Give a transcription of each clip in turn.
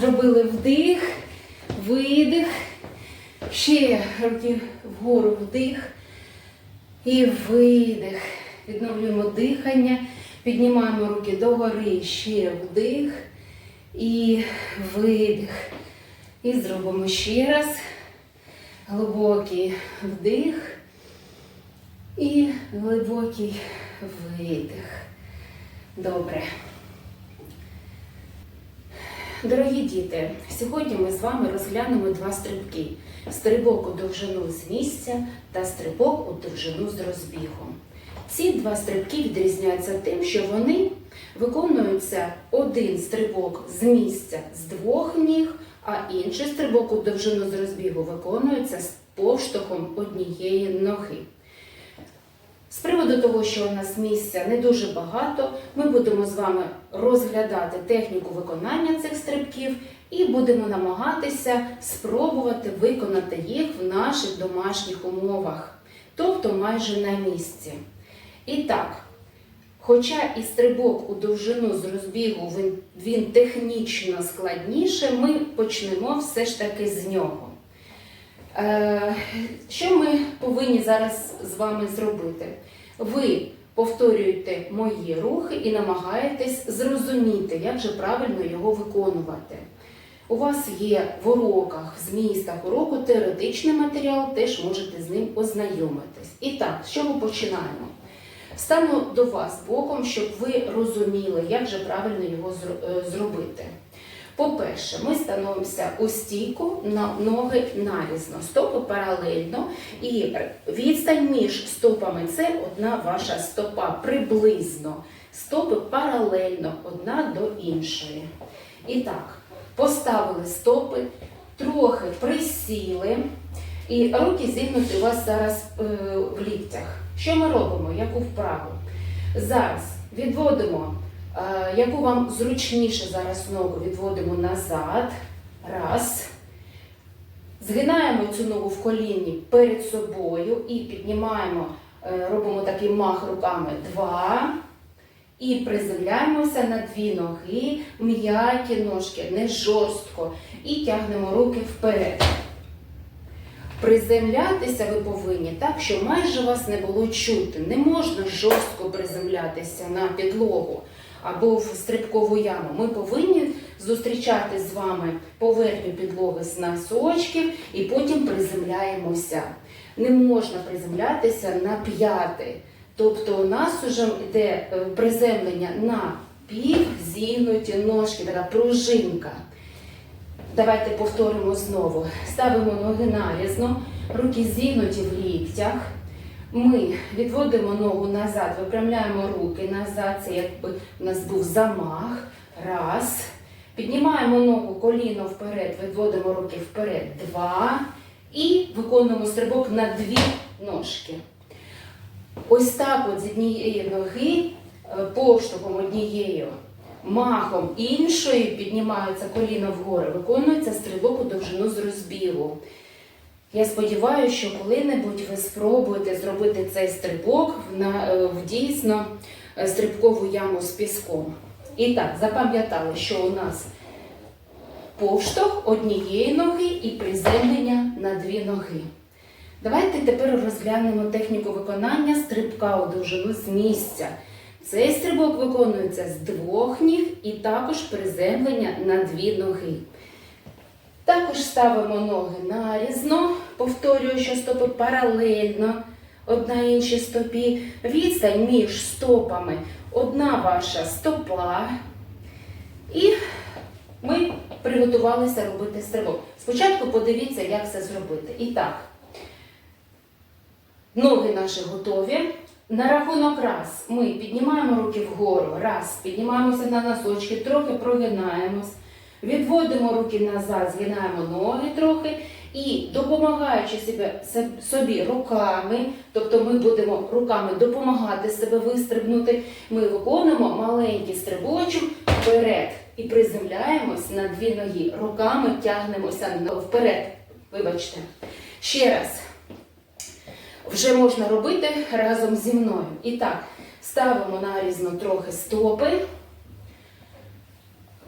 Зробили вдих, видих. Ще руки вгору вдих і видих. Відновлюємо дихання. Піднімаємо руки догори. Ще вдих і видих. І зробимо ще раз. Глибокий вдих і глибокий видих. Добре. Дорогі діти, сьогодні ми з вами розглянемо два стрибки: стрибок у довжину з місця та стрибок у довжину з розбігом. Ці два стрибки відрізняються тим, що вони виконуються один стрибок з місця з двох ніг, а інший стрибок у довжину з розбігу виконується з повштовхом однієї ноги. З приводу того, що у нас місця не дуже багато, ми будемо з вами розглядати техніку виконання цих стрибків і будемо намагатися спробувати виконати їх в наших домашніх умовах, тобто майже на місці. І так, хоча і стрибок у довжину з розбігу він, технічно складніше, ми почнемо все ж таки з нього. Е, Що ми повинні зараз з вами зробити? Ви повторюєте мої рухи і намагаєтесь зрозуміти, як же правильно його виконувати. У вас є в уроках, в змістах уроку теоретичний матеріал, теж можете з ним ознайомитись. І так, з чого починаємо? Стану до вас боком, щоб ви розуміли, як же правильно його е, зробити. По-перше, ми становимося у стійку на ноги нарізно, стопи паралельно, і відстань між стопами це одна ваша стопа приблизно. Стопи паралельно одна до іншої. І так, поставили стопи, трохи присіли, і руки зігнуті у вас зараз е, в ліктях. Що ми робимо? Яку вправу? Зараз відводимо Яку вам зручніше зараз ногу відводимо назад. Раз. Згинаємо цю ногу в коліні перед собою і піднімаємо, е, робимо такий мах руками. Два. І приземляємося на дві ноги, м'які ножки, не жорстко. І тягнемо руки вперед. Приземлятися ви повинні так, що майже вас не було чути. Не можна жорстко приземлятися на підлогу або в стрибкову яму. Ми повинні зустрічати з вами поверхню підлоги з носочків і потім приземляємося. Не можна приземлятися на п'яти. Тобто у нас вже йде е, приземлення на пів зігнуті ножки, така пружинка. Давайте повторимо знову. Ставимо ноги нарізно, руки зігнуті в ліктях. Ми відводимо ногу назад, випрямляємо руки назад, це якби у нас був замах. Раз. Піднімаємо ногу коліно вперед, відводимо руки вперед. Два. І виконуємо стрибок на дві ножки. Ось так от з однієї ноги, е, поштовхом однією, махом іншої піднімаються коліна вгору, виконується стрибок у довжину з розбігу. Я сподіваюся, що коли-небудь ви спробуєте зробити цей стрибок в, на, е, в дійсно е, стрибкову яму з піском. І так, запам'ятали, що у нас повштовх однієї ноги і приземлення на дві ноги. Давайте тепер розглянемо техніку виконання стрибка у довжину з місця. Цей стрибок виконується з двох ніг і також приземлення на дві ноги. Також ставимо ноги нарізно, повторюю, що стопи паралельно одна іншій стопі. Відстань між стопами одна ваша стопа. І ми приготувалися робити стрибок. Спочатку подивіться, як це зробити. І так, ноги наші готові. На рахунок раз ми піднімаємо руки вгору. Раз, піднімаємося на носочки, трохи прогинаємось. Відводимо руки назад, згинаємо ноги трохи і допомагаючи себе, собі руками, тобто ми будемо руками допомагати себе вистрибнути, ми виконуємо маленький стрибочок вперед і приземляємось на дві ноги. Руками тягнемося вперед. Вибачте. Ще раз. Вже можна робити разом зі мною. І так, ставимо нарізно трохи стопи.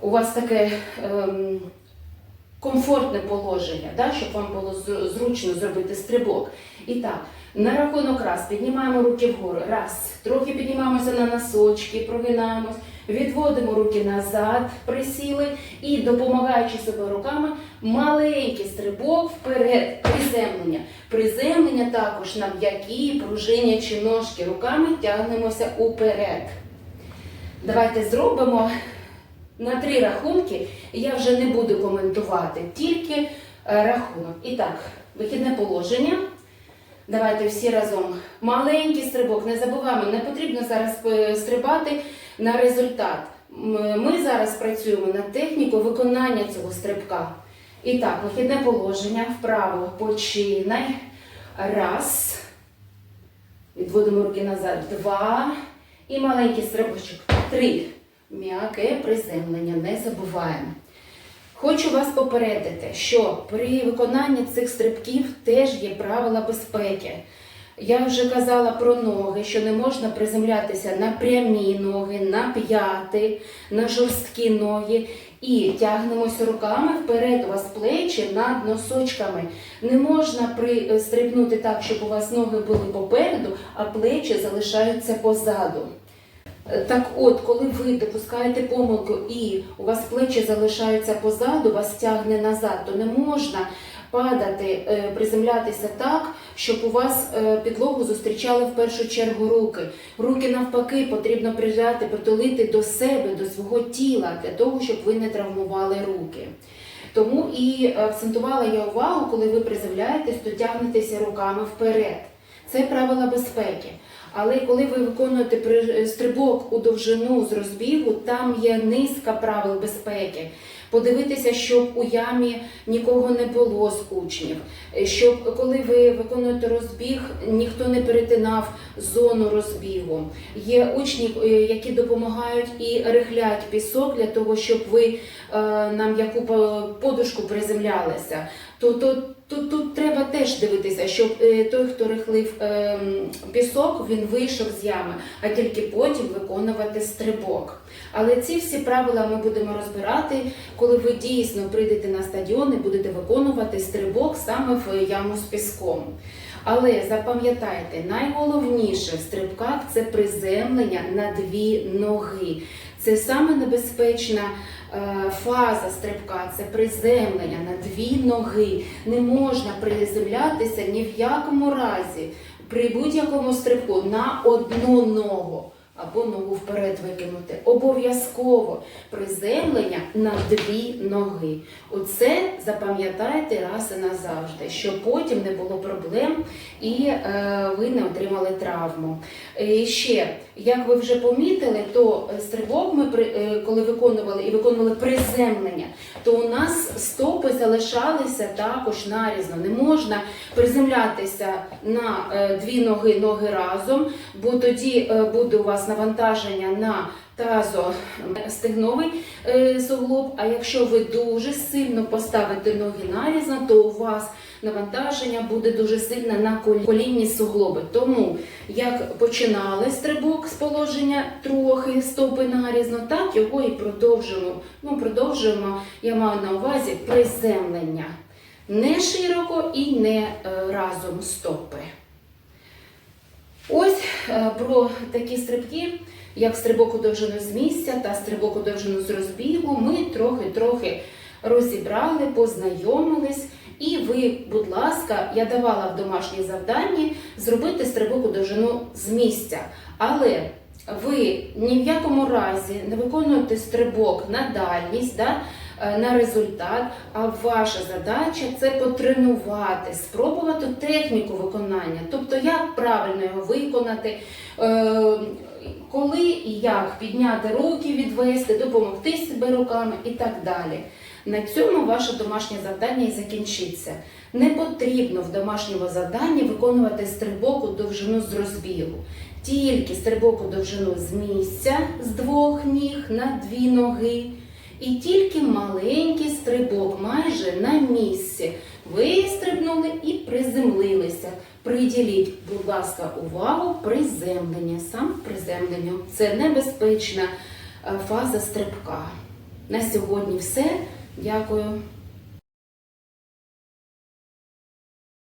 У вас таке ем, комфортне положення, да, щоб вам було зручно зробити стрибок. І так, на рахунок раз піднімаємо руки вгору. Раз. Трохи піднімаємося на носочки, прогинаємось, відводимо руки назад, присіли і, допомагаючи себе руками, маленький стрибок вперед, приземлення. Приземлення також на м'які, пружинячі ножки. Руками тягнемося уперед. Давайте зробимо на три рахунки. Я вже не буду коментувати, тільки е, рахунок. І так, вихідне положення. Давайте всі разом. Маленький стрибок, не забуваємо, не потрібно зараз е, стрибати на результат. Ми зараз працюємо над технікою виконання цього стрибка. І так, вихідне положення, вправо починай. Раз. Відводимо руки назад. Два. І маленький стрибочок. Три. М'яке приземлення. Не забуваємо. Хочу вас попередити, що при виконанні цих стрибків теж є правила безпеки. Я вже казала про ноги, що не можна приземлятися на прямі ноги, на п'яти, на жорсткі ноги. І тягнемося руками вперед, у вас плечі над носочками. Не можна при... стрибнути так, щоб у вас ноги були попереду, а плечі залишаються позаду. Е, Так от, коли ви допускаєте помилку і у вас плечі залишаються позаду, вас тягне назад, то не можна падати, е, приземлятися так, щоб у вас е, підлогу зустрічали в першу чергу руки. Руки навпаки потрібно прижати, притулити до себе, до свого тіла, для того, щоб ви не травмували руки. Тому і акцентувала я увагу, коли ви приземляєтесь, то тягнетеся руками вперед. Це правила безпеки. Але коли ви виконуєте при- стрибок у довжину з розбігу, там є низка правил безпеки. Подивитися, щоб у ямі нікого не було з учнів, Е, щоб коли ви виконуєте розбіг, ніхто не перетинав зону розбігу. Є учні, е, які допомагають і рихлять пісок для того, щоб ви е, на м'яку по- подушку приземлялися. То, то, то тут треба теж дивитися, щоб е, той, хто рихлив е, пісок, він вийшов з ями, а тільки потім виконувати стрибок. Але ці всі правила ми будемо розбирати, коли ви дійсно прийдете на стадіон і будете виконувати стрибок саме в яму з піском. Але запам'ятайте, найголовніше в стрибках це приземлення на дві ноги. Це саме небезпечна е, фаза стрибка, це приземлення на дві ноги. Не можна приземлятися ні в якому разі при будь-якому стрибку на одну ногу або ногу вперед викинути. Обов'язково приземлення на дві ноги. Оце запам'ятайте раз і назавжди, щоб потім не було проблем і е, ви не отримали травму. Е, І ще, як ви вже помітили, то е, стрибок ми при- е, коли виконували і виконували приземлення, то у нас стопи залишалися також нарізно. Не можна приземлятися на е, дві ноги ноги разом, бо тоді е, буде у вас навантаження на тазостегновий е, суглоб. А якщо ви дуже сильно поставите ноги нарізно, то у вас навантаження буде дуже сильне на колінні суглоби. Тому як починали стрибок з положення трохи стопи нарізно, так його і продовжуємо. Ну, продовжуємо, я маю на увазі приземлення. Не широко і не е, разом стопи. Ось е, про такі стрибки, як стрибок у довжину з місця та стрибок у довжину з розбігу, ми трохи-трохи розібрали, познайомились. І ви, будь ласка, я давала в домашнє завданні зробити стрибок у довжину з місця. Але ви ні в якому разі не виконуєте стрибок на дальність, да, е, на результат, а ваша задача це потренувати, спробувати техніку виконання, тобто як правильно його виконати, е, коли і як підняти руки, відвести, допомогти себе руками і так далі. На цьому ваше домашнє завдання і закінчиться. Не потрібно в домашньому завданні виконувати стрибок у довжину з розбігу. Тільки стрибок у довжину з місця з двох ніг на дві ноги. І тільки маленький стрибок майже на місці. Ви стрибнули і приземлилися. Приділіть, будь ласка, увагу приземлення, сам приземленню. Це небезпечна е, фаза стрибка. На сьогодні все. Дякую.